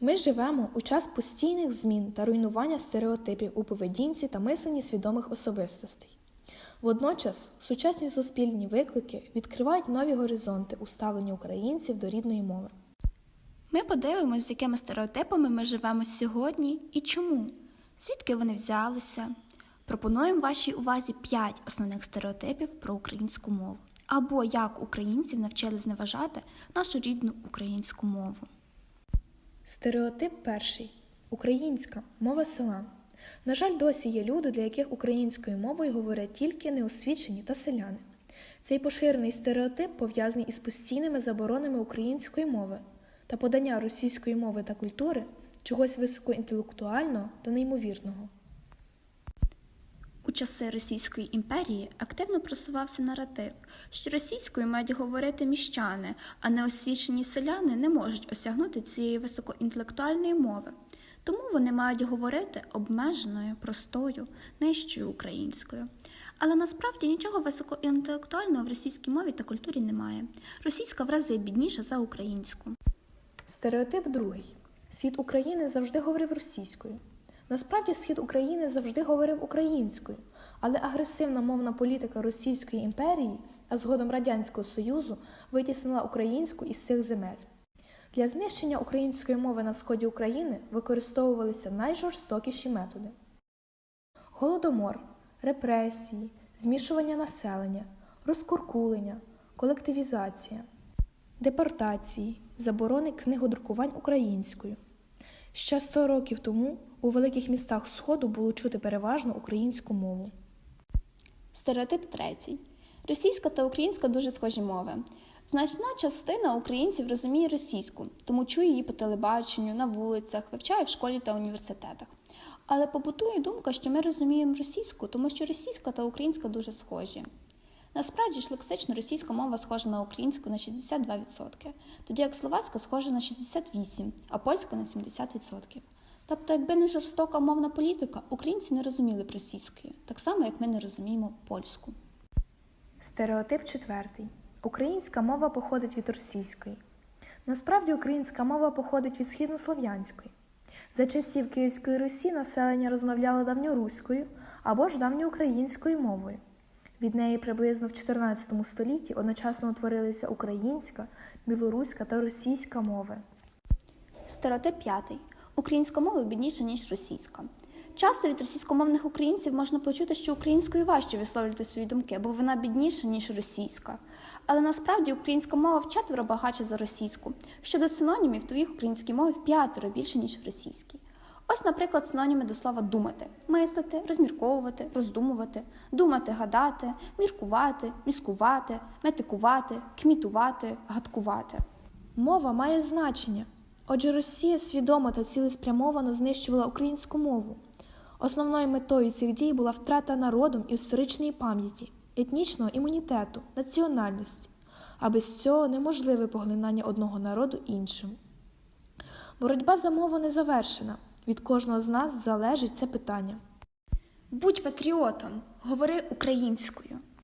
Ми живемо у час постійних змін та руйнування стереотипів у поведінці та мисленні свідомих особистостей. Водночас сучасні суспільні виклики відкривають нові горизонти у ставленні українців до рідної мови. Ми подивимось, з якими стереотипами ми живемо сьогодні і чому, звідки вони взялися. Пропонуємо вашій увазі 5 основних стереотипів про українську мову або як українців навчили зневажати нашу рідну українську мову. Стереотип перший українська мова села. На жаль, досі є люди, для яких українською мовою говорять тільки неосвічені та селяни. Цей поширений стереотип пов'язаний із постійними заборонами української мови та подання російської мови та культури чогось високоінтелектуального та неймовірного. Часи Російської імперії активно просувався наратив, що російською мають говорити міщани, а неосвічені селяни не можуть осягнути цієї високоінтелектуальної мови. Тому вони мають говорити обмеженою, простою, нижчою українською. Але насправді нічого високоінтелектуального в російській мові та культурі немає. Російська в рази бідніша за українську. Стереотип другий. Схід України завжди говорив російською. Насправді, схід України завжди говорив українською, але агресивна мовна політика Російської імперії, а згодом Радянського Союзу, витіснила українську із цих земель. Для знищення української мови на сході України використовувалися найжорстокіші методи: голодомор, репресії, змішування населення, розкуркулення, колективізація, депортації, заборони книгодрукувань українською. Ще 100 років тому у великих містах Сходу було чути переважно українську мову. Стереотип третій. Російська та українська дуже схожі мови. Значна частина українців розуміє російську, тому чує її по телебаченню, на вулицях, вивчає в школі та університетах. Але побутує думка, що ми розуміємо російську, тому що російська та українська дуже схожі. Насправді ж лексично російська мова схожа на українську на 62%, тоді як словацька схожа на 68%, а польська на 70%. Тобто, якби не жорстока мовна політика, українці не розуміли б російської, так само як ми не розуміємо польську. Стереотип четвертий. Українська мова походить від російської. Насправді українська мова походить від східнослов'янської. За часів Київської Русі населення розмовляло давньоруською або ж давньоукраїнською мовою. Від неї приблизно в 14 столітті одночасно утворилися українська, білоруська та російська мови. Стереотип п'ятий. Українська мова бідніша, ніж російська. Часто від російськомовних українців можна почути, що українською важче висловлювати свої думки, бо вона бідніша, ніж російська. Але насправді українська мова вчетверо багатша за російську. Щодо синонімів, то їх українській мові в п'ятеро більше, ніж в російській. Ось, наприклад, синоніми до слова думати, мислити, розмірковувати, роздумувати, думати, гадати, міркувати, міскувати, метикувати, кмітувати, гадкувати. Мова має значення. Отже, Росія свідомо та цілеспрямовано знищувала українську мову. Основною метою цих дій була втрата народом історичної пам'яті, етнічного імунітету, національності, а без цього неможливе поглинання одного народу іншим. Боротьба за мову не завершена. Від кожного з нас залежить це питання. Будь патріотом, говори українською.